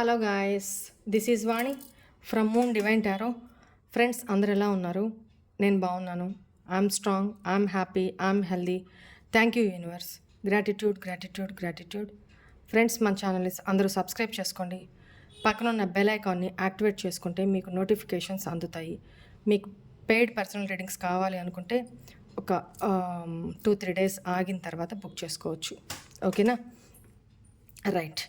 Hello guys this is Vani from Moon Divine Tarot. Friends అందరు ఎలా ఉన్నారు? నేను బాగున్నాను. I'm strong I'm happy I'm healthy. Thank you universe. Gratitude gratitude gratitude. Friends మన ఛానల్ని అందరూ సబ్స్క్రైబ్ చేసుకోండి. పక్కన ఉన్న బెల్ ఐకాన్ని యాక్టివేట్ చేసుకుంటే మీకు నోటిఫికేషన్స్ అందుతాయి. మీకు పెయిడ్ పర్సనల్ రీడింగ్స్ కావాలి అనుకుంటే ఒక టూ త్రీ డేస్ ఆగిన తర్వాత బుక్ చేసుకోవచ్చు. ఓకేనా? రైట్.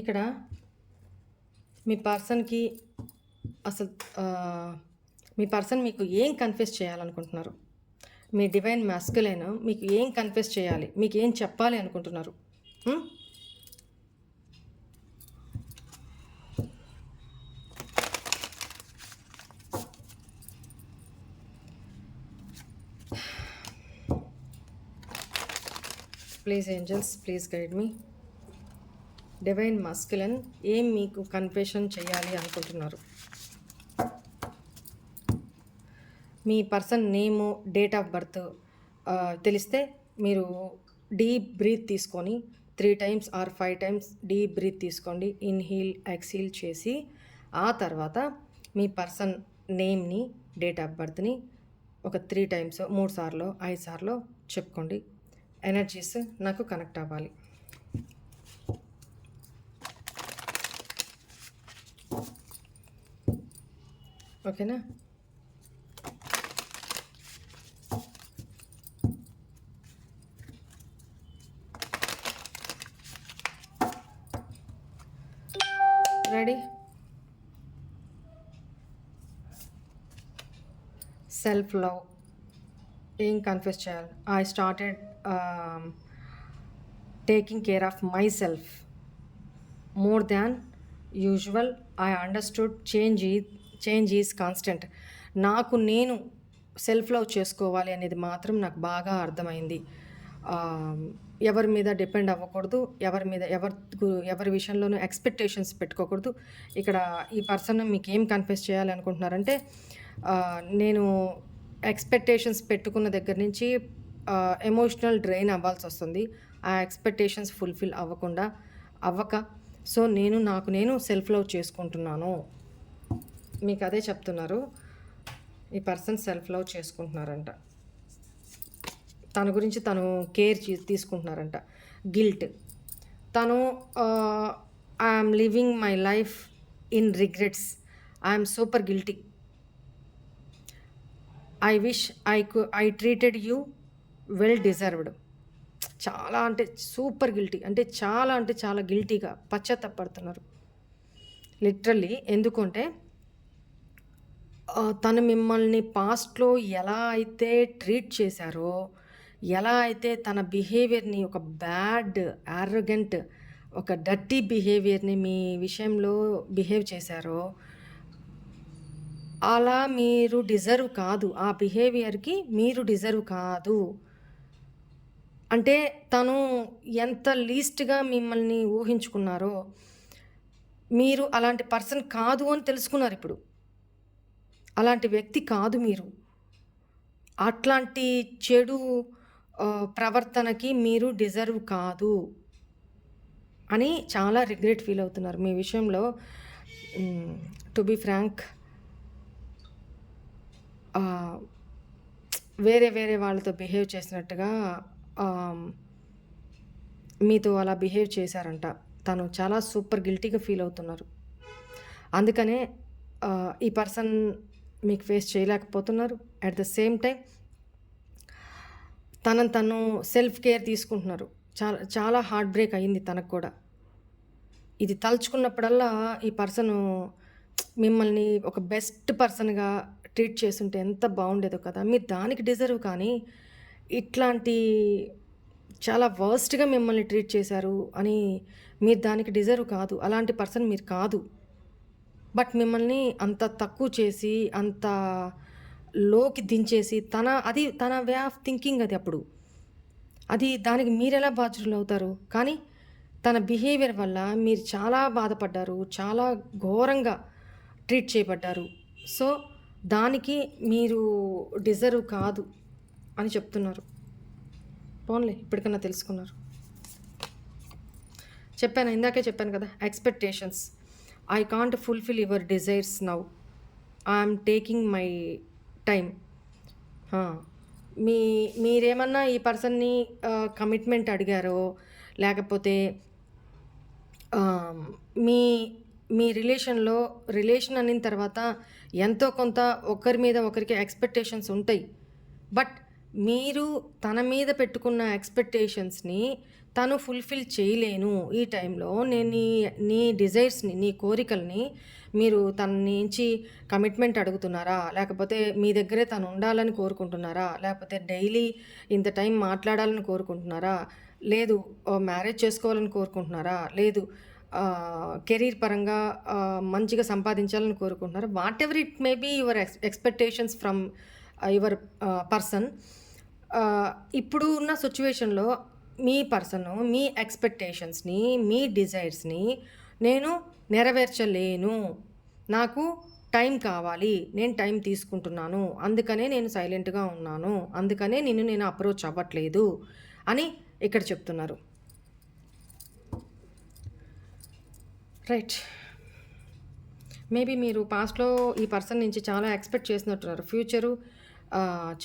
ఇక్కడ మీ పర్సన్కి అసలు మీ పర్సన్ మీకు ఏం కన్ఫ్యూస్ చేయాలనుకుంటున్నారు? మీ డివైన్ మాస్కులైన మీకు ఏం కన్ఫ్యూస్ చేయాలి? మీకు ఏం చెప్పాలి అనుకుంటున్నారు? Please angels please guide me divine masculine ఏం మీకు కన్ఫెషన్ చేయాలి అనుకుంటున్నారు? మీ person name date of birth తెలిస్తే మీరు డీప్ బ్రీత్ తీసుకొని three times or five times deep breath తీసుకోండి ఇన్హీల్ ఎక్సీల్ చేసి ఆ తర్వాత మీ పర్సన్ నేమ్ని డేట్ ఆఫ్ బర్త్ని ఒక త్రీ టైమ్స్ మూడు సార్లు ఐదు సార్లు చెప్పుకోండి. ఎనర్జీస్ నాకు కనెక్ట్ అవ్వాలి. ఓకేనా రెడీ సెల్ఫ్ లవ్ ఏం కన్ఫ్యూస్ చేయాలి? I started taking care of myself more than usual I understood change ఈ చేంజ్ ఈజ్ కాన్స్టెంట్. నాకు నేను సెల్ఫ్ లవ్ చేసుకోవాలి అనేది మాత్రం నాకు బాగా అర్థమైంది. ఎవరి మీద డిపెండ్ అవ్వకూడదు ఎవరి మీద ఎవరి ఎవరి విషయంలోనూ ఎక్స్పెక్టేషన్స్ పెట్టుకోకూడదు. ఇక్కడ ఈ పర్సన్ మీకు ఏం కన్ఫెస్ చేయాలనుకుంటున్నారంటే నేను ఎక్స్పెక్టేషన్స్ పెట్టుకున్న దగ్గర నుంచి ఎమోషనల్ డ్రైన్ అవ్వాల్సి వస్తుంది. ఆ ఎక్స్పెక్టేషన్స్ ఫుల్ఫిల్ అవ్వకుండా అవ్వక సో నేను నాకు నేను సెల్ఫ్ లవ్ చేసుకుంటున్నాను. మీకు అదే చెప్తున్నారు. ఈ పర్సన్ సెల్ఫ్ లవ్ చేసుకుంటున్నారంట. తన గురించి తను కేర్ తీసుకుంటున్నారంట. గిల్ట్. తను I'm living my life in regrets I'm super guilty I wish I could I treated you well deserved చాలా అంటే సూపర్ గిల్టీ అంటే చాలా అంటే చాలా గిల్టీగా పశ్చాత్తపడుతున్నారు. లిటరల్లీ ఎందుకంటే తను మిమ్మల్ని పాస్ట్లో ఎలా అయితే ట్రీట్ చేశారో ఎలా అయితే తన బిహేవియర్ని ఒక బ్యాడ్ యారగెంట్ ఒక డర్టీ బిహేవియర్ని మీ విషయంలో బిహేవ్ చేశారో అలా మీరు డిజర్వ్ కాదు. ఆ బిహేవియర్కి మీరు డిజర్వ్ కాదు. అంటే తను ఎంత లీస్ట్గా మిమ్మల్ని ఊహించుకున్నారో మీరు అలాంటి పర్సన్ కాదు అని తెలుసుకున్నారు ఇప్పుడు. అలాంటి వ్యక్తి కాదు మీరు. అట్లాంటి చెడు ప్రవర్తనకి మీరు డిజర్వ్ కాదు అని చాలా రిగ్రెట్ ఫీల్ అవుతున్నారు. మీ విషయంలో టు బి ఫ్రాంక్ వేరే వేరే వాళ్ళతో బిహేవ్ చేసినట్టుగా మీతో అలా బిహేవ్ చేశారంట. తను చాలా సూపర్ గిల్టీగా ఫీల్ అవుతున్నారు. అందుకనే ఈ పర్సన్ మీకు ఫేస్ చేయలేకపోతున్నారు. అట్ ద సేమ్ టైం తనను తను సెల్ఫ్ కేర్ తీసుకుంటున్నారు. చాలా చాలా హార్ట్ బ్రేక్ అయ్యింది తనకు కూడా. ఇది తలుచుకున్నప్పుడల్లా ఈ పర్సన్ మిమ్మల్ని ఒక బెస్ట్ పర్సన్గా ట్రీట్ చేస్తుంటే ఎంత బాగుండేదో కదా. మీరు దానికి డిజర్వ్ కానీ ఇట్లాంటి చాలా వర్స్ట్గా మిమ్మల్ని ట్రీట్ చేశారు అని మీరు దానికి డిజర్వ్ కాదు. అలాంటి పర్సన్ మీరు కాదు. బట్ మిమ్మల్ని అంత తక్కువ చేసి అంత లోకి దించేసి తన అది తన వే ఆఫ్ థింకింగ్ అది అప్పుడు. అది దానికి మీరు ఎలా బాధ్యులు అవుతారు కానీ తన బిహేవియర్ వల్ల మీరు చాలా బాధపడ్డారు చాలా ఘోరంగా ట్రీట్ చేయబడ్డారు. సో దానికి మీరు డిజర్వ్ కాదు అని చెప్తున్నారు. పోన్లే ఇప్పటికన్నా తెలుసుకున్నారు. చెప్పాను ఇందాకే చెప్పాను కదా expectations. I can't fulfil your desires now I'm taking my time మీ మీరేమన్నా ఈ పర్సన్ని కమిట్మెంట్ అడిగారో? లేకపోతే మీ మీ రిలేషన్లో రిలేషన్ అనిన తర్వాత ఎంతో కొంత ఒకరి మీద ఒకరికి ఎక్స్పెక్టేషన్స్ ఉంటాయి. బట్ మీరు తన మీద పెట్టుకున్న ఎక్స్పెక్టేషన్స్ని తను ఫుల్ఫిల్ చేయలేను ఈ టైంలో. నేను నీ నీ డిజైర్స్ని నీ కోరికల్ని మీరు తన నుంచి కమిట్మెంట్ అడుగుతున్నారా? లేకపోతే మీ దగ్గరే తను ఉండాలని కోరుకుంటున్నారా? లేకపోతే డైలీ ఇంత టైం మాట్లాడాలని కోరుకుంటున్నారా? లేదు మ్యారేజ్ చేసుకోవాలని కోరుకుంటున్నారా? లేదు కెరీర్ పరంగా మంచిగా సంపాదించాలని కోరుకుంటున్నారా? Whatever it may be your ex expectations from your person ఇప్పుడు ఉన్న సిచ్యువేషన్లో మీ పర్సన్ మీ ఎక్స్పెక్టేషన్స్ని మీ డిజైర్స్ని నేను నెరవేర్చలేను. నాకు టైం కావాలి. నేను టైం తీసుకుంటున్నాను. అందుకనే నేను సైలెంట్గా ఉన్నాను. అందుకనే నిన్ను నేను అప్రోచ్ అవ్వట్లేదు అని ఇక్కడ చెప్తున్నారు. రైట్. మేబీ మీరు పాస్ట్లో ఈ పర్సన్ నుంచి చాలా ఎక్స్పెక్ట్ చేసినట్టున్నారు. ఫ్యూచరు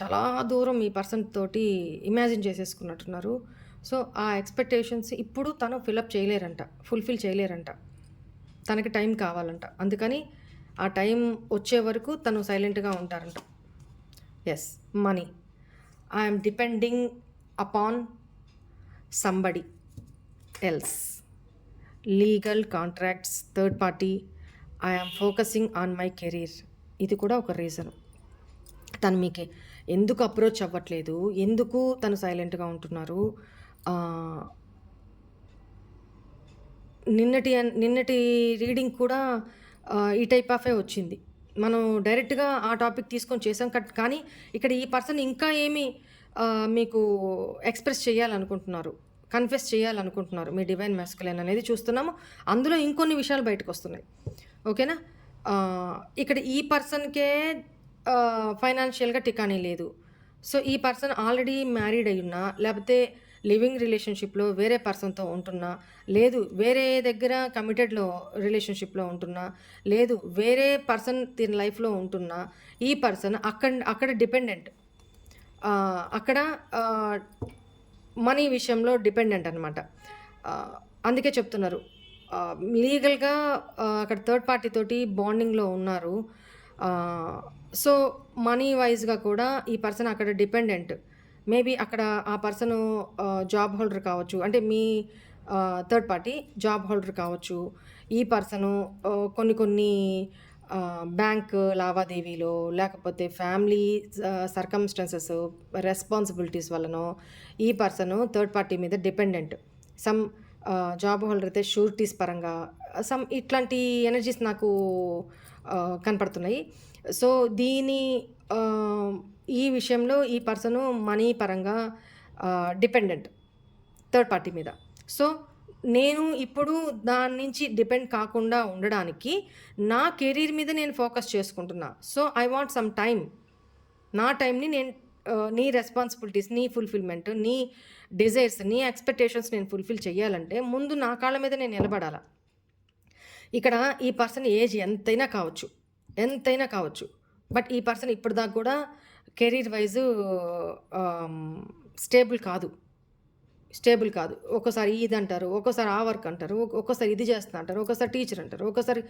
చాలా దూరం ఈ పర్సన్ తోటి ఇమాజిన్ చేసేసుకున్నట్టున్నారు. సో ఆ ఎక్స్పెక్టేషన్స్ ఇప్పుడు తను ఫిలప్ చేయలేరంట ఫుల్ఫిల్ చేయలేరంట. తనకి టైం కావాలంట. అందుకని ఆ టైం వచ్చే వరకు తను సైలెంట్గా ఉంటారంట. Yes money I'm depending upon somebody else legal contracts third party I'm focusing on my career ఇది కూడా ఒక రీజన్ తను మీకు. ఎందుకు అప్రోచ్ అవ్వట్లేదు? ఎందుకు తను సైలెంట్గా ఉంటున్నారు? నిన్నటి నిన్నటి రీడింగ్ కూడా ఈ టైప్ ఆఫే వచ్చింది. మనం డైరెక్ట్గా ఆ టాపిక్ తీసుకొని చేసాం కట్ కానీ ఇక్కడ ఈ పర్సన్ ఇంకా ఏమి మీకు ఎక్స్ప్రెస్ చేయాలనుకుంటున్నారు కన్ఫెస్ చేయాలనుకుంటున్నారు మీ డివైన్ మెస్కులైన్ అనేది చూస్తున్నాము. అందులో ఇంకొన్ని విషయాలు బయటకు వస్తున్నాయి ఓకేనా ఇక్కడ ఈ పర్సన్కే ఫైనాన్షియల్గా టికానీ లేదు. సో ఈ పర్సన్ ఆల్రెడీ మ్యారీడ్ అయి ఉన్నా లేకపోతే లివింగ్ రిలేషన్షిప్లో వేరే పర్సన్తో ఉంటున్నా లేదు వేరే దగ్గర కమిటెడ్లో రిలేషన్షిప్లో ఉంటున్నా లేదు వేరే పర్సన్ తిన లైఫ్లో ఉంటున్నా ఈ పర్సన్ అక్కడ అక్కడ డిపెండెంట్. అక్కడ మనీ విషయంలో డిపెండెంట్ అనమాట అందుకే చెప్తున్నారు. లీగల్గా అక్కడ థర్డ్ పార్టీ తోటి బాండింగ్లో ఉన్నారు. సో మనీ వైజ్గా కూడా ఈ పర్సన్ అక్కడ డిపెండెంట్. మేబీ అక్కడ ఆ పర్సన్ జాబ్ హోల్డర్ కావచ్చు. అంటే మీ థర్డ్ పార్టీ జాబ్ హోల్డర్ కావచ్చు. ఈ పర్సను కొన్ని కొన్ని బ్యాంక్ లావాదేవీలో లేకపోతే ఫ్యామిలీ సర్కమ్స్టెన్సెస్ రెస్పాన్సిబిలిటీస్ వలనో ఈ పర్సన్ థర్డ్ పార్టీ మీద డిపెండెంట్. సమ్ జాబ్ హోల్డర్ అయితే షూరిటీస్ పరంగా సమ్ ఇట్లాంటి ఎనర్జీస్ నాకు కనపడుతున్నాయి. సో దీని ఈ విషయంలో ఈ పర్సన్ మనీ పరంగా డిపెండెంట్ థర్డ్ పార్టీ మీద. సో నేను ఇప్పుడు దాని నుంచి డిపెండ్ కాకుండా ఉండడానికి నా కెరీర్ మీద నేను ఫోకస్ చేసుకుంటున్నా. So I want some time నా టైంని నేను నీ రెస్పాన్సిబిలిటీస్ నీ ఫుల్ఫిల్మెంట్ నీ డిజైర్స్ నీ ఎక్స్పెక్టేషన్స్ నేను ఫుల్ఫిల్ చేయాలంటే ముందు నా కాళ్ళ మీద నేను నిలబడాలా? ఇక్కడ ఈ పర్సన్ ఏజ్ ఎంతైనా కావచ్చు. ఎంతైనా కావచ్చు. బట్ ఈ పర్సన్ ఇప్పుడు దాకా కూడా కెరీర్ వైజ్ స్టేబుల్ కాదు. స్టేబుల్ కాదు. ఒక్కోసారి ఇది అంటారు ఒక్కోసారి ఆ వర్క్ అంటారు ఒక్కోసారి ఇది చేస్తున్నా అంటారు ఒక్కోసారి టీచర్ అంటారు ఒక్కోసారి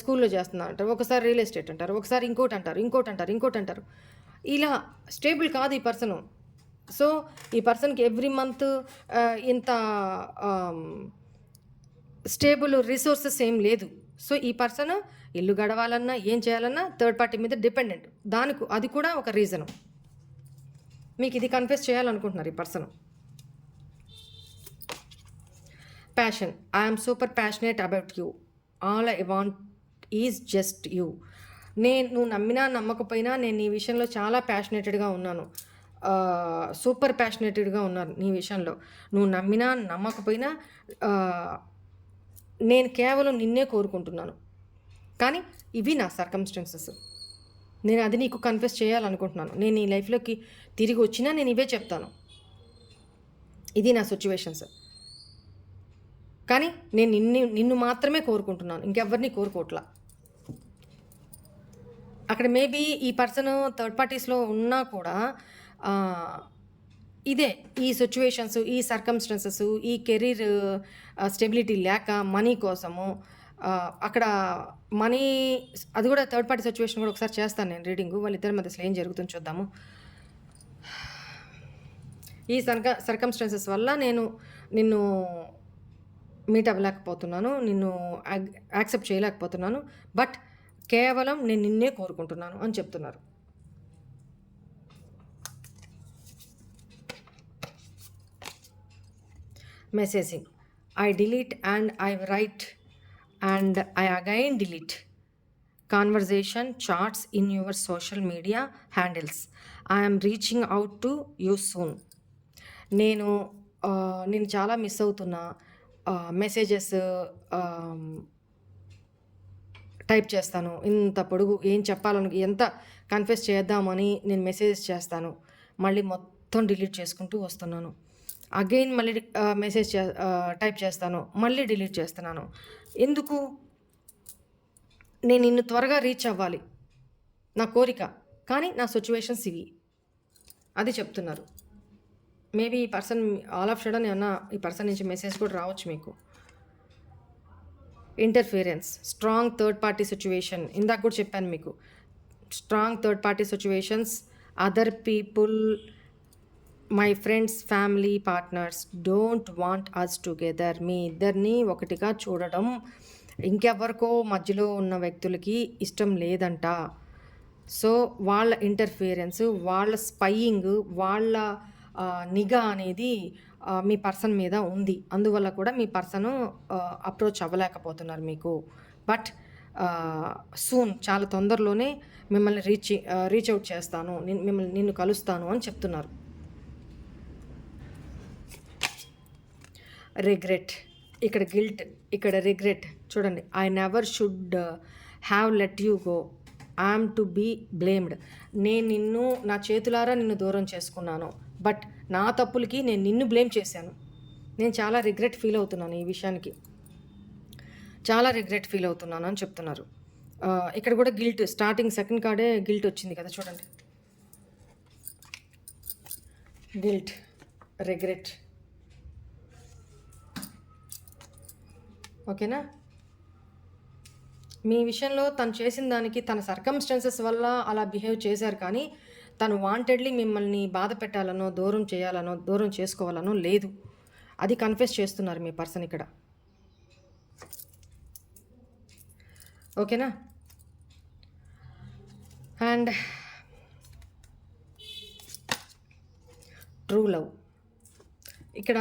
స్కూల్లో చేస్తున్నా అంటారు ఒకసారి రియల్ ఎస్టేట్ అంటారు ఒకసారి ఇంకోటి అంటారు ఇంకోటి అంటారు ఇంకోటి అంటారు. ఇలా స్టేబుల్ కాదు ఈ పర్సన్. సో ఈ పర్సన్కి ఎవ్రీ మంత్ ఇంత స్టేబుల్ రిసోర్సెస్ ఏం లేదు. సో ఈ పర్సన్ ఇల్లు గడవాలన్నా ఏం చేయాలన్నా థర్డ్ పార్టీ మీద డిపెండెంట్ దానికి అది కూడా ఒక రీజను మీకు ఇది కన్ఫెస్ చేయాలనుకుంటున్నారు ఈ person passion I'm super passionate about you all I want is just you నేను నువ్వు నమ్మినా నమ్మకపోయినా నేను నీ విషయంలో చాలా ప్యాషనేటెడ్గా ఉన్నాను. సూపర్ ప్యాషనేటెడ్గా ఉన్నాను నీ విషయంలో. నువ్వు నమ్మినా నమ్మకపోయినా నేను కేవలం నిన్నే కోరుకుంటున్నాను. కానీ ఇవి నా సర్కమ్స్టెన్సెస్ నేను అది నీకు కన్ఫెస్ చేయాలనుకుంటున్నాను. నేను ఈ లైఫ్లోకి తిరిగి వచ్చినా నేను ఇవే చెప్తాను. ఇది నా సిచ్యువేషన్స్ కానీ నేను నిన్ను నిన్ను మాత్రమే కోరుకుంటున్నాను. ఇంకెవరిని కోరుకోవట్లా అక్కడ మేబీ ఈ పర్సన్ థర్డ్ పార్టీస్లో ఉన్నా కూడా ఇదే ఈ సిచ్యువేషన్స్ ఈ సర్కమ్స్టెన్సెస్ ఈ కెరీర్ స్టెబిలిటీ లేక మనీ కోసము అక్కడ మనీ అది కూడా థర్డ్ పార్టీ సిచ్యువేషన్ కూడా ఒకసారి చేస్తాను నేను రీడింగ్ వాళ్ళిద్దరి మధ్య అసలు ఏం జరుగుతుందో చూద్దాము. ఈ సర్క సర్కమ్స్టాన్సెస్ వల్ల నేను నిన్ను మీట్ అవ్వలేకపోతున్నాను నిన్ను యాక్సెప్ట్ చేయలేకపోతున్నాను బట్ కేవలం నేను నిన్నే కోరుకుంటున్నాను అని చెప్తున్నారు. Messaging I delete and I write and I again delete conversation chats in your social media handles I'm reaching out to you soon నేను నేను చాలా మిస్ అవుతున్నా మెసేజెస్ టైప్ చేస్తాను. ఇంత పొడుగు ఏం చెప్పాలను ఎంత కన్ఫ్యూస్ చేద్దామని నేను మెసేజెస్ చేస్తాను. మళ్ళీ మొత్తం డిలీట్ చేసుకుంటూ వస్తున్నాను. అగైన్ మళ్ళీ మెసేజ్ చే టైప్ చేస్తాను. మళ్ళీ డిలీట్ చేస్తున్నాను. ఎందుకు? నేను నిన్ను త్వరగా రీచ్ అవ్వాలి. నా కోరిక. కానీ నా సిచ్యువేషన్స్ ఇవి. అది చెప్తున్నారు. మేబీ ఈ పర్సన్ ఆల్ ఆఫ్ షడన్ ఏమన్నా ఈ పర్సన్ నుంచి మెసేజ్ కూడా రావచ్చు మీకు. Interference strong third party situation ఇందాక కూడా చెప్పాను మీకు. Strong third party situations other people my friends family partners don't want us together మీ ఇద్దరిని ఒకటిగా చూడడం ఇంకెవరికో మధ్యలో ఉన్న వ్యక్తులకి ఇష్టం లేదంట. సో వాళ్ళ ఇంటర్ఫియరెన్స్ వాళ్ళ స్పైయింగ్ వాళ్ళ నిఘా అనేది మీ పర్సన్ మీద ఉంది. అందువల్ల కూడా మీ పర్సన్ అప్రోచ్ అవ్వలేకపోతున్నారు మీకు. బట్ సూన్ చాలా తొందరలోనే మిమ్మల్ని రీచ్ రీచ్ అవుట్ చేస్తాను. మిమ్మల్ని నిన్ను కలుస్తాను అని చెప్తున్నారు. రిగ్రెట్. ఇక్కడ గిల్ట్ ఇక్కడ రిగ్రెట్. చూడండి I never should have let you go I'm to be blamed నేను నిన్ను నా చేతులారా నిన్ను దూరం చేసుకున్నాను. బట్ నా తప్పులకి నేను నిన్ను బ్లేమ్ చేశాను. నేను చాలా రిగ్రెట్ ఫీల్ అవుతున్నాను ఈ విషయానికి. చాలా రిగ్రెట్ ఫీల్ అవుతున్నాను అని చెప్తున్నారు. ఇక్కడ కూడా గిల్ట్ స్టార్టింగ్ సెకండ్ కార్డే గిల్ట్ వచ్చింది కదా చూడండి. Guilt regret. ఓకేనా? మీ విషయంలో తను చేసిన దానికి తన సర్కమ్స్టాన్సెస్ వల్ల అలా బిహేవ్ చేశారు కానీ తను వాంటెడ్లీ మిమ్మల్ని బాధ పెట్టాలనో దూరం చేయాలనో దూరం చేసుకోవాలనో లేదు. అది కన్ఫెస్ చేస్తున్నారు మీ పర్సన్ ఇక్కడ. ఓకేనా? అండ్ ట్రూ లవ్ ఇక్కడ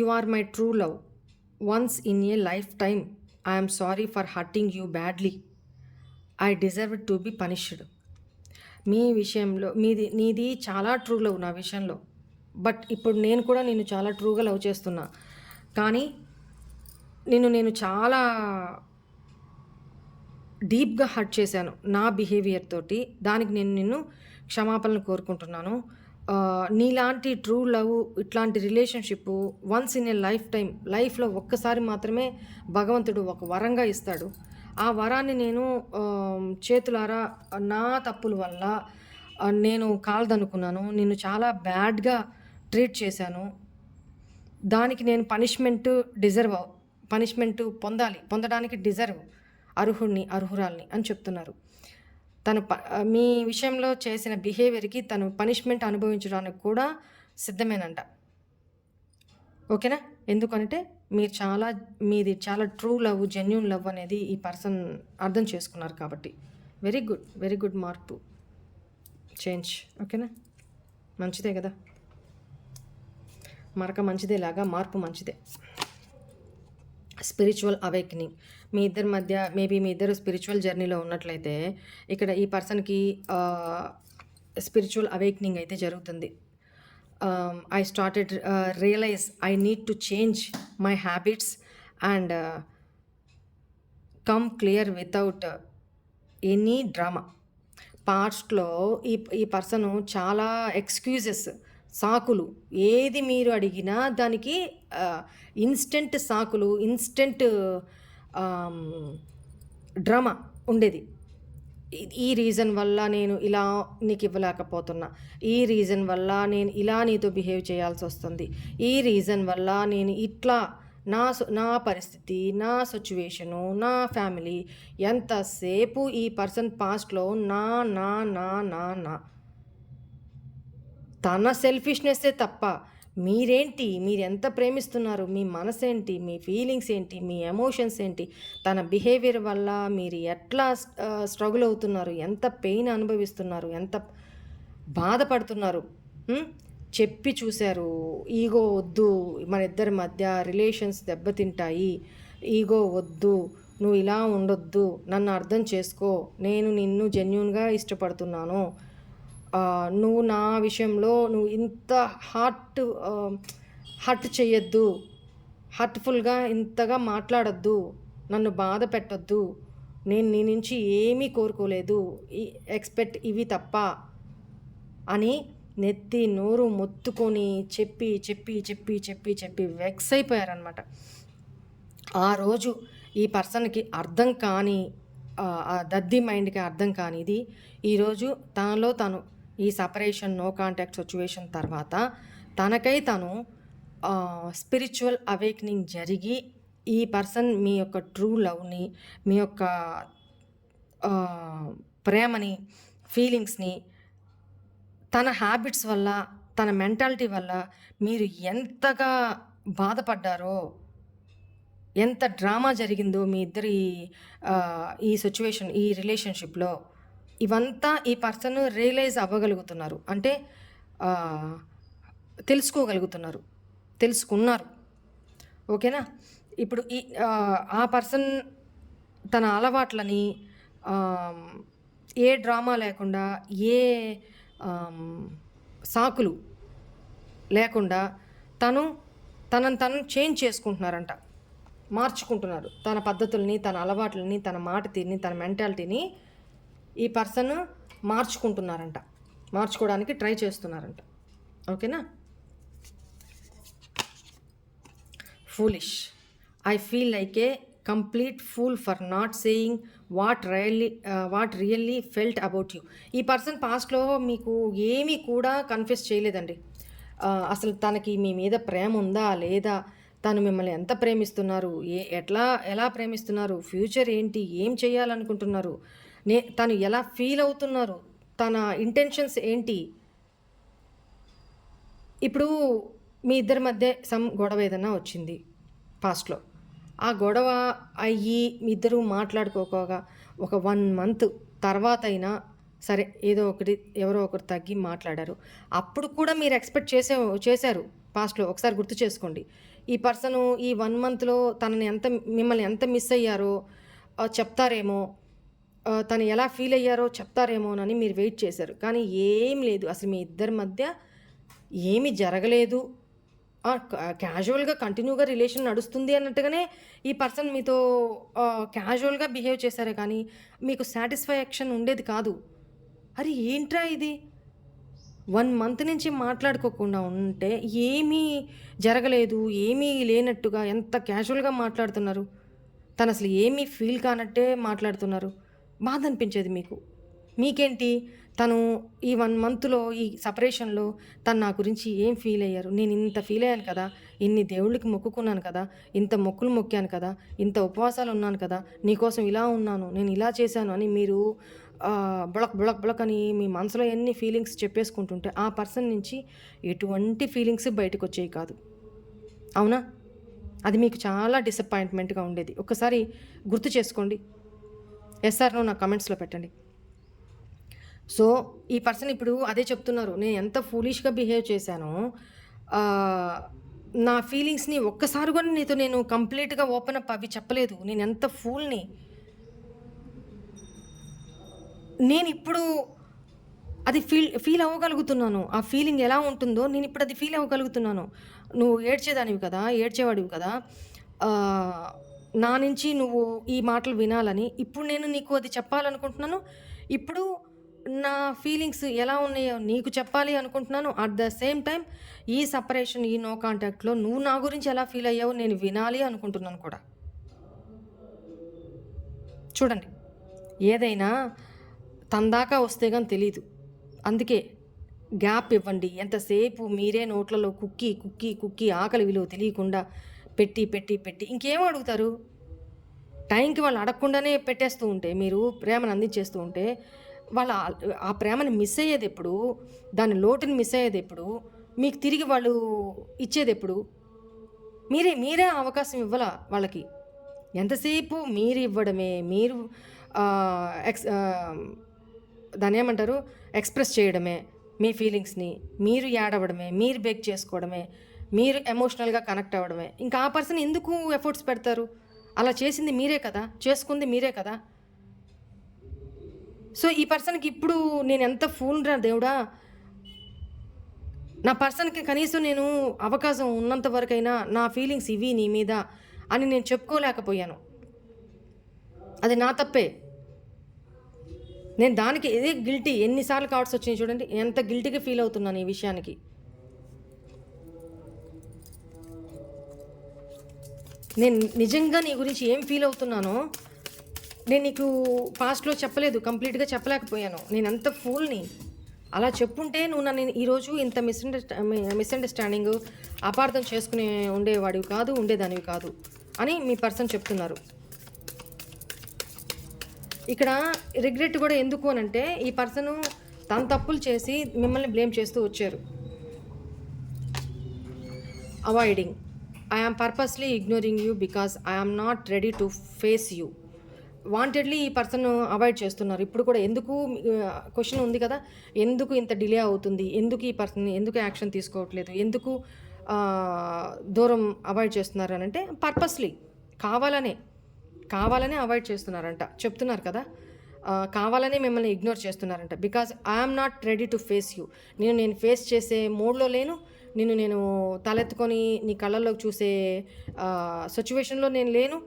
you are my true love once in a lifetime I'm sorry for hurting you badly I deserve to be punished మీ విషయంలో మీది నీది చాలా ట్రూ లవ్ నా విషయంలో. బట్ ఇప్పుడు నేను కూడా నేను చాలా ట్రూగా లవ్ చేస్తున్నా. కానీ నిన్ను నేను చాలా డీప్గా హర్ట్ చేశాను నా బిహేవియర్ తోటి. దానికి నేను నిన్ను క్షమాపణలు కోరుకుంటున్నాను. నీలాంటి ట్రూ లవ్ ఇట్లాంటి relationship once in a lifetime లైఫ్లో ఒక్కసారి మాత్రమే భగవంతుడు ఒక వరంగా ఇస్తాడు. ఆ వరాన్ని నేను చేతులారా నా తప్పుల వల్ల నేను కాలదనుకున్నాను నేను చాలా బ్యాడ్గా ట్రీట్ చేశాను. దానికి నేను పనిష్మెంట్ డిజర్వ్ పనిష్మెంట్ పొందాలి పొందడానికి డిజర్వ్ అర్హుడిని అర్హురాల్ని అని చెప్తున్నారు. తను ప మీ విషయంలో చేసిన బిహేవియర్కి తను పనిష్మెంట్ అనుభవించడానికి కూడా సిద్ధమేనంట. ఓకేనా? ఎందుకంటే మీరు చాలా మీది చాలా ట్రూ లవ్ జెన్యున్ లవ్ అనేది ఈ పర్సన్ అర్థం చేసుకున్నారు కాబట్టి. వెరీ గుడ్ వెరీ గుడ్ మార్పు. చేంజ్ ఓకేనా? మంచిదే కదా? మరక మంచిదేలాగా మార్పు మంచిదే. Spiritual awakening. మీ ఇద్దరి మధ్య మేబీ మీ ఇద్దరు స్పిరిచువల్ జర్నీలో ఉన్నట్లయితే ఇక్కడ ఈ పర్సన్కి స్పిరిచువల్ అవేక్నింగ్ అయితే జరుగుతుంది. I started realize I need to change my habits and come clear without any drama పాస్ట్లో ఈ ఈ పర్సన్ చాలా ఎక్స్క్యూజెస్ సాకులు. ఏది మీరు అడిగినా దానికి uh, ఇన్స్టెంట్ సాకులు ఇన్స్టెంట్ డ్రామా ఉండేది. ఈ- రీజన్ వల్ల నేను ఇలా నీకు ఇవ్వలేకపోతున్నా. ఈ రీజన్ వల్ల నేను ఇలా నీతో బిహేవ్ చేయాల్సి వస్తుంది. ఈ రీజన్ వల్ల నేను ఇట్లా నా సు- నా పరిస్థితి నా సిచ్యువేషను నా ఫ్యామిలీ ఎంతసేపు ఈ పర్సన్ పాస్ట్లో నా నా నా నా నా. తన సెల్ఫిష్నెస్సే తప్ప మీరేంటి? మీరు ఎంత ప్రేమిస్తున్నారు? మీ మనసేంటి? మీ ఫీలింగ్స్ ఏంటి? మీ ఎమోషన్స్ ఏంటి? తన బిహేవియర్ వల్ల మీరు ఎట్లా స్ట్రగుల్ అవుతున్నారు? ఎంత పెయిన్ అనుభవిస్తున్నారు? ఎంత బాధపడుతున్నారు? చెప్పి చూశారు. ఈగో వద్దు. మన ఇద్దరి మధ్య రిలేషన్స్ దెబ్బతింటాయి. ఈగో వద్దు. నువ్వు ఇలా ఉండొద్దు. నన్ను అర్థం చేసుకో. నేను నిన్ను జెన్యున్గా ఇష్టపడుతున్నాను. నువ్వు నా విషయంలో నువ్వు ఇంత హార్ట్ హర్ట్ చేయొద్దు. హర్ట్ఫుల్గా ఇంతగా మాట్లాడొద్దు. నన్ను బాధ పెట్టొద్దు. నేను నీ నుంచి ఏమీ కోరుకోలేదు. ఈ ఎక్స్పెక్ట్ ఇవి తప్ప అని నెత్తి నోరు మొత్తుకొని చెప్పి చెప్పి చెప్పి చెప్పి చెప్పి వెక్స్ అయిపోయారనమాట ఆ రోజు ఈ పర్సన్కి అర్థం కాని దద్ది మైండ్కి అర్థం కానిది ఈరోజు తనలో తను ఈ సపరేషన్ నో కాంటాక్ట్ సిచ్యువేషన్ తర్వాత తనకై తను స్పిరిచువల్ అవేక్నింగ్ జరిగి ఈ పర్సన్ మీ యొక్క ట్రూ లవ్ని మీ యొక్క ప్రేమని ఫీలింగ్స్ని తన హ్యాబిట్స్ వల్ల తన మెంటాలిటీ వల్ల మీరు ఎంతగా బాధపడ్డారో ఎంత డ్రామా జరిగిందో మీ ఇద్దరి ఈ సిచ్యువేషన్ ఈ రిలేషన్షిప్లో ఇవంతా ఈ పర్సన్ రియలైజ్ అవ్వగలుగుతున్నారు. అంటే తెలుసుకోగలుగుతున్నారు. తెలుసుకున్నారు. ఓకేనా? ఇప్పుడు ఈ ఆ, పర్సన్ తన అలవాట్లని ఏ డ్రామా లేకుండా ఏ సాకులు లేకుండా తను తనను తను చేంజ్ చేసుకుంటున్నారంట. మార్చుకుంటున్నారు. తన పద్ధతుల్ని తన అలవాట్లని తన మాట తీరిని తన మెంటాలిటీని ఈ పర్సన్ మార్చుకుంటున్నారంట. మార్చుకోవడానికి ట్రై చేస్తున్నారంట. ఓకేనా? Foolish I feel like a complete fool for not saying what really what really felt about you ఈ పర్సన్ పాస్ట్లో మీకు ఏమీ కూడా కన్ఫ్యూస్ చేయలేదండి. Uh, అసలు తనకి మీ మీద ప్రేమ ఉందా లేదా? తను మిమ్మల్ని ఎంత ప్రేమిస్తున్నారు? ఏ ఎట్లా ఎలా ప్రేమిస్తున్నారు? ఫ్యూచర్ ఏంటి? ఏం చేయాలనుకుంటున్నారు? నే తను ఎలా ఫీల్ అవుతున్నారు తన ఇంటెన్షన్స్ ఏంటి? ఇప్పుడు మీ ఇద్దరి మధ్య సమ్ గొడవ ఏదైనా వచ్చింది పాస్ట్లో ఆ గొడవ అయ్యి మీ ఇద్దరు మాట్లాడుకోకోగా ఒక వన్ మంత్ తర్వాత అయినా సరే ఏదో ఒకటి ఎవరో ఒకరు తగ్గి మాట్లాడారు. అప్పుడు కూడా మీరు ఎక్స్పెక్ట్ చేసే చేశారు పాస్ట్లో ఒకసారి గుర్తు చేసుకోండి. ఈ పర్సన్ ఈ వన్ మంత్లో తనని ఎంత మిమ్మల్ని ఎంత మిస్ అయ్యారో చెప్తారేమో తను ఎలా ఫీల్ అయ్యారో చెప్తారేమోనని మీరు వెయిట్ చేశారు. కానీ ఏం లేదు. అసలు మీ ఇద్దరి మధ్య ఏమీ జరగలేదు. క్యాజువల్గా కంటిన్యూగా రిలేషన్ నడుస్తుంది అన్నట్టుగానే ఈ పర్సన్ మీతో క్యాజువల్గా బిహేవ్ చేశారే కానీ మీకు సాటిస్ఫాక్షన్ ఉండేది కాదు. అరే ఏంట్రా ఇది? వన్ మంత్ నుంచి మాట్లాడుకోకుండా ఉంటే ఏమీ జరగలేదు ఏమీ లేనట్టుగా ఎంత క్యాజువల్గా మాట్లాడుతున్నారు? తను అసలు ఏమీ ఫీల్ కానట్టే మాట్లాడుతున్నారు. బాధ అనిపించేది మీకు? మీకేంటి? తను ఈ వన్ మంత్లో ఈ సపరేషన్లో తను నా గురించి ఏం ఫీల్ అయ్యారు? నేను ఇంత ఫీల్ అయ్యాను కదా? ఇన్ని దేవుళ్ళకి మొక్కుకున్నాను కదా? ఇంత మొక్కులు మొక్కాను కదా? ఇంత ఉపవాసాలు ఉన్నాను కదా? నీకోసం ఇలా ఉన్నాను నేను ఇలా చేశాను అని మీరు ఆ, బుళక్ బుళక్ బుళక్ అని మీ మనసులో ఎన్ని ఫీలింగ్స్ చెప్పేసుకుంటుంటే ఆ పర్సన్ నుంచి ఎటువంటి ఫీలింగ్స్ బయటకు వచ్చేవి కాదు. అవునా? అది మీకు చాలా డిసప్పాయింట్మెంట్గా ఉండేది. ఒకసారి గుర్తు చేసుకోండి. ఎస్ఆర్నో నా కమెంట్స్లో పెట్టండి. సో ఈ పర్సన్ ఇప్పుడు అదే చెప్తున్నారు నేను ఎంత ఫూలిష్గా బిహేవ్ చేశానో నా ఫీలింగ్స్ని ఒక్కసారి కూడా నీతో నేను కంప్లీట్గా ఓపెన్ అప్ అవి చెప్పలేదు. నేను ఎంత ఫూల్ని నేను ఇప్పుడు అది ఫీల్ ఫీల్ అవ్వగలుగుతున్నాను. ఆ ఫీలింగ్ ఎలా ఉంటుందో నేను ఇప్పుడు అది ఫీల్ అవ్వగలుగుతున్నాను. నువ్వు ఏడ్చేదానివి కదా ఏడ్చేవాడివి కదా నా నుంచి నువ్వు ఈ మాటలు వినాలని ఇప్పుడు నేను నీకు అది చెప్పాలనుకుంటున్నాను. ఇప్పుడు నా ఫీలింగ్స్ ఎలా ఉన్నాయో నీకు చెప్పాలి అనుకుంటున్నాను. అట్ ద సేమ్ టైం ఈ సపరేషన్ ఈ నో కాంటాక్ట్లో నువ్వు నా గురించి ఎలా ఫీల్ అయ్యావో నేను వినాలి అనుకుంటున్నాను కూడా. చూడండి ఏదైనా తందాకా వస్తే కానీ తెలీదు. అందుకే గ్యాప్ ఇవ్వండి. ఎంతసేపు మీరే నోట్లలో కుక్కి కుక్కి కుక్కి ఆకలి విలువ తెలియకుండా పెట్టి పెట్టి పెట్టి ఇంకేం అడుగుతారు? టైంకి వాళ్ళు అడగకుండానే పెట్టేస్తూ ఉంటే మీరు ప్రేమను అందించేస్తూ ఉంటే వాళ్ళ ఆ ప్రేమని మిస్ అయ్యేది ఎప్పుడు? దాని లోటుని మిస్ అయ్యేది ఎప్పుడు? మీకు తిరిగి వాళ్ళు ఇచ్చేది ఎప్పుడు? మీరే మీరే అవకాశం ఇవ్వాల వాళ్ళకి? ఎంతసేపు మీరు ఇవ్వడమే మీరు ఎక్స్ దాని దాన్ని ఏమంటారు? ఎక్స్ప్రెస్ చేయడమే మీ ఫీలింగ్స్ని మీరు ఏడవడమే మీరు బేక్ చేసుకోవడమే మీరు ఎమోషనల్గా కనెక్ట్ అవ్వడమే. ఇంకా ఆ పర్సన్ ఎందుకు ఎఫర్ట్స్ పెడతారు? అలా చేసింది మీరే కదా? చేసుకుంది మీరే కదా? సో ఈ పర్సన్కి ఇప్పుడు నేను ఎంత ఫోన్ రా దేవుడా? నా పర్సన్కి కనీసం నేను అవకాశం ఉన్నంత వరకైనా నా ఫీలింగ్స్ ఇవి నీ మీద అని నేను చెప్పుకోలేకపోయాను. అది నా తప్పే. నేను దానికి ఇదే గిల్టీ ఎన్నిసార్లు కావాల్సి వచ్చింది చూడండి. ఎంత గిల్టీగా ఫీల్ అవుతున్నాను ఈ విషయానికి. నేను నిజంగా నీ గురించి ఏం ఫీల్ అవుతున్నానో నేను నీకు పాస్ట్లో చెప్పలేదు కంప్లీట్గా చెప్పలేకపోయాను. నేను అంత ఫూల్ని అలా చెప్పుంటే నువ్వు నన్ను ఈరోజు ఇంత మిస్అండర్స్టా మిస్అండర్స్టాండింగ్ అపార్థం చేసుకునే ఉండేవాడివి కాదు ఉండేదానివి కాదు అని మీ పర్సన్ చెప్తున్నారు. ఇక్కడ రిగ్రెట్ కూడా ఎందుకు అని అంటే ఈ పర్సన్ తన తప్పులు చేసి మిమ్మల్ని బ్లేమ్ చేస్తూ వచ్చారు. Avoiding I am purposely ignoring you because I am not ready to face you wantedly ఈ పర్సన్ అవాయిడ్ చేస్తున్నారు. ఇప్పుడు కూడా ఎందుకు క్వశ్చన్ ఉంది కదా? ఎందుకు ఇంత డిలే అవుతుంది? ఎందుకు ఈ పర్సన్ ఎందుకు యాక్షన్ తీసుకోవట్లేదు? ఎందుకు దూరం అవాయిడ్ చేస్తున్నారు అని అంటే పర్పస్లీ కావాలనే కావాలనే అవాయిడ్ చేస్తున్నారంట. చెప్తున్నారు కదా? కావాలనే మిమ్మల్ని ఇగ్నోర్ చేస్తున్నారంట. Because I'm not ready to face you నేను నేను ఫేస్ చేసే మూడ్లో లేను. నిన్ను నేను తలెత్తుకొని నీ కళ్ళల్లోకి చూసే సిచ్యువేషన్లో నేను లేను.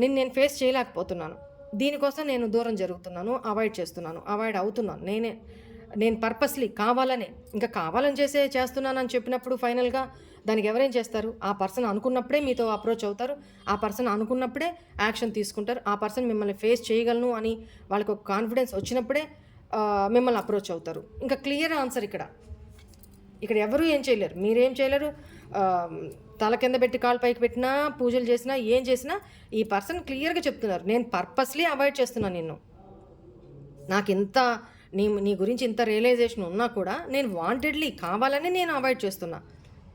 నిన్ను నేను ఫేస్ చేయలేకపోతున్నాను. దీనికోసం నేను దూరం జరుగుతున్నాను అవాయిడ్ చేస్తున్నాను అవాయిడ్ అవుతున్నాను. నేనే నేను పర్పస్లీ కావాలనే ఇంకా కావాలని చేసే చేస్తున్నానని చెప్పినప్పుడు ఫైనల్గా దానికి ఎవరేం చేస్తారు? ఆ పర్సన్ అనుకున్నప్పుడే మీతో అప్రోచ్ అవుతారు. ఆ పర్సన్ అనుకున్నప్పుడే యాక్షన్ తీసుకుంటారు. ఆ పర్సన్ మిమ్మల్ని ఫేస్ చేయగలను అని వాళ్ళకు ఒక కాన్ఫిడెన్స్ వచ్చినప్పుడే మిమ్మల్ని అప్రోచ్ అవుతారు. ఇంకా క్లియర్ ఆన్సర్ ఇక్కడ. ఇక్కడ ఎవరూ ఏం చేయలేరు. మీరేం చేయలేరు? తల కింద పెట్టి కాలు పైకి పెట్టినా పూజలు చేసినా ఏం చేసినా ఈ పర్సన్ క్లియర్గా చెప్తున్నారు. నేను పర్పస్లీ అవాయిడ్ చేస్తున్నాను నిన్ను. నాకు ఇంత నీ నీ గురించి ఇంత రియలైజేషన్ ఉన్నా కూడా నేను వాంటెడ్లీ కావాలని నేను అవాయిడ్ చేస్తున్నా.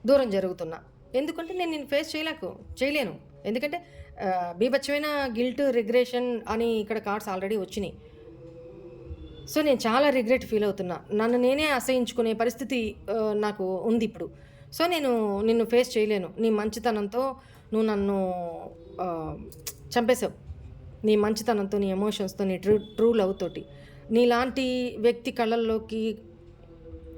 దూరం జరుగుతున్నా. ఎందుకంటే నేను నేను ఫేస్ చేయలేకు చేయలేను. ఎందుకంటే బీభత్సమైన గిల్ట్ రిగ్రెషన్ అని ఇక్కడ కార్డ్స్ ఆల్రెడీ వచ్చినాయి. సో నేను చాలా రిగ్రెట్ ఫీల్ అవుతున్నా. నన్ను నేనే అసహించుకునే పరిస్థితి నాకు ఉంది ఇప్పుడు. సో నేను నిన్ను ఫేస్ చేయలేను. నీ మంచితనంతో నువ్వు నన్ను చంపేశావు. నీ మంచితనంతో నీ ఎమోషన్స్తో నీ ట్రూ ట్రూ లవ్ తోటి. నీలాంటి వ్యక్తి కళ్ళల్లోకి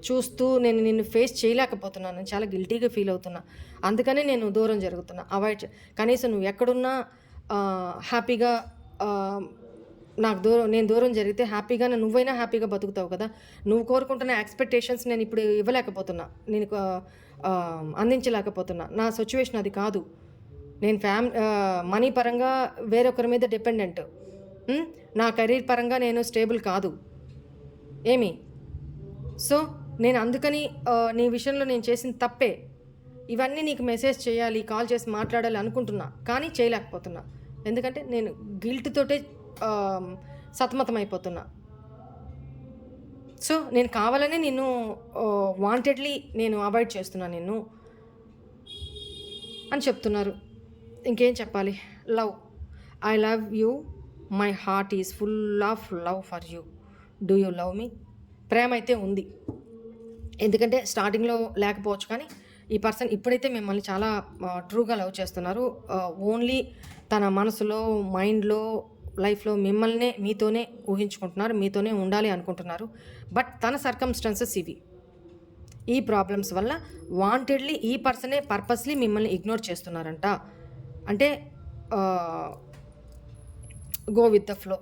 చూస్తూ నేను నిన్ను ఫేస్ చేయలేకపోతున్నాను. చాలా గిల్టీగా ఫీల్ అవుతున్నా. అందుకనే నేను దూరం జరుగుతున్నా. అవాయిడ్ కనీసం నువ్వు ఎక్కడున్నా హ్యాపీగా నాకు దూరం నేను దూరం జరిగితే హ్యాపీగా నువ్వైనా హ్యాపీగా బతుకుతావు కదా. నువ్వు కోరుకుంటున్న ఎక్స్పెక్టేషన్స్ నేను ఇప్పుడు ఇవ్వలేకపోతున్నా. నేను అందించలేకపోతున్నా. నా సిచ్యువేషన్ అది కాదు. నేను ఫ్యామ్ మనీ పరంగా వేరొకరి మీద డిపెండెంట్ నా కెరీర్ పరంగా నేను స్టేబుల్ కాదు. ఏమి? సో నేను అందుకని నీ విషయంలో నేను చేసిన తప్పే. ఇవన్నీ నీకు మెసేజ్ చేయాలి కాల్ చేసి మాట్లాడాలి అనుకుంటున్నా. కానీ చేయలేకపోతున్నా. ఎందుకంటే నేను గిల్ట్ సతమతమైపోతున్నా. సతమతం సో నేను కావాలని నిన్ను వాంటెడ్లీ నేను అవాయిడ్ చేస్తున్నాను నిన్ను అని చెప్తున్నారు. ఇంకేం చెప్పాలి? Love. I love you my heart is full of love for you do you love me ప్రేమ అయితే ఉంది. ఎందుకంటే స్టార్టింగ్లో లేకపోవచ్చు కానీ ఈ పర్సన్ ఇప్పుడైతే మిమ్మల్ని చాలా ట్రూగా లవ్ చేస్తున్నారు. ఓన్లీ తన మనసులో మైండ్లో లైఫ్లో మిమ్మల్నే మీతోనే ఊహించుకుంటున్నారు మీతోనే ఉండాలి అనుకుంటున్నారు. బట్ తన సర్కమ్స్టాన్సెస్ ఇవి. ఈ ప్రాబ్లమ్స్ వల్ల వాంటెడ్లీ ఈ పర్సనే పర్పస్లీ మిమ్మల్ని ఇగ్నోర్ చేస్తున్నారంట. అంటే గో విత్ ద ఫ్లో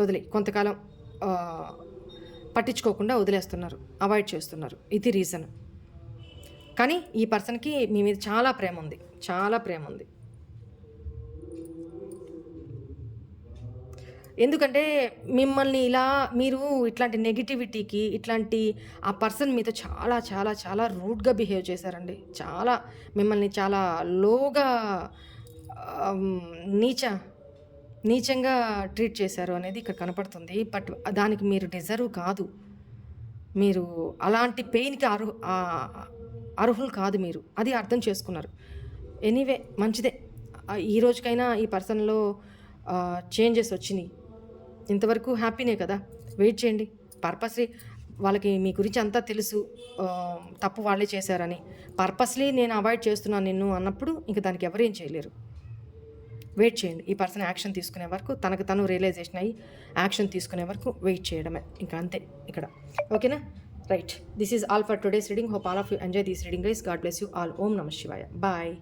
వదిలే కొంతకాలం పట్టించుకోకుండా వదిలేస్తున్నారు అవాయిడ్ చేస్తున్నారు. ఇది రీజన్ కానీ ఈ పర్సన్కి మీ మీద చాలా ప్రేమ ఉంది. చాలా ప్రేమ ఉంది. ఎందుకంటే మిమ్మల్ని ఇలా మీరు ఇట్లాంటి నెగిటివిటీకి ఇట్లాంటి ఆ పర్సన్ మీతో చాలా చాలా చాలా రూడ్గా బిహేవ్ చేశారండి. చాలా మిమ్మల్ని చాలా లోగా నీచ నీచంగా ట్రీట్ చేశారు అనేది ఇక్కడ కనపడుతుంది. బట్ దానికి మీరు డిజర్వ్ కాదు. మీరు అలాంటి పెయిన్కి అర్హు అర్హులు కాదు మీరు. అది అర్థం చేసుకున్నారు. ఎనీవే మంచిదే. ఈ రోజుకైనా ఈ పర్సన్లో చేంజెస్ వచ్చినాయి. ఇంతవరకు హ్యాపీనే కదా? వెయిట్ చేయండి. పర్పస్లీ వాళ్ళకి మీ గురించి అంతా తెలుసు. తప్పు వాళ్ళే చేశారని. పర్పస్లీ నేను అవాయిడ్ చేస్తున్నాను నిన్ను అన్నప్పుడు ఇంక దానికి ఎవరేం చేయలేరు. వెయిట్ చేయండి. ఈ పర్సన్ యాక్షన్ తీసుకునే వరకు తనకు తను రియలైజేషన్ అయ్యి యాక్షన్ తీసుకునే వరకు వెయిట్ చేయడమే. ఇంకా అంతే ఇక్కడ. ఓకేనా? Right. This is all for today's reading. Hope all of you enjoy this reading guys. God bless you all. ఓం నమ శివాయ. బాయ్.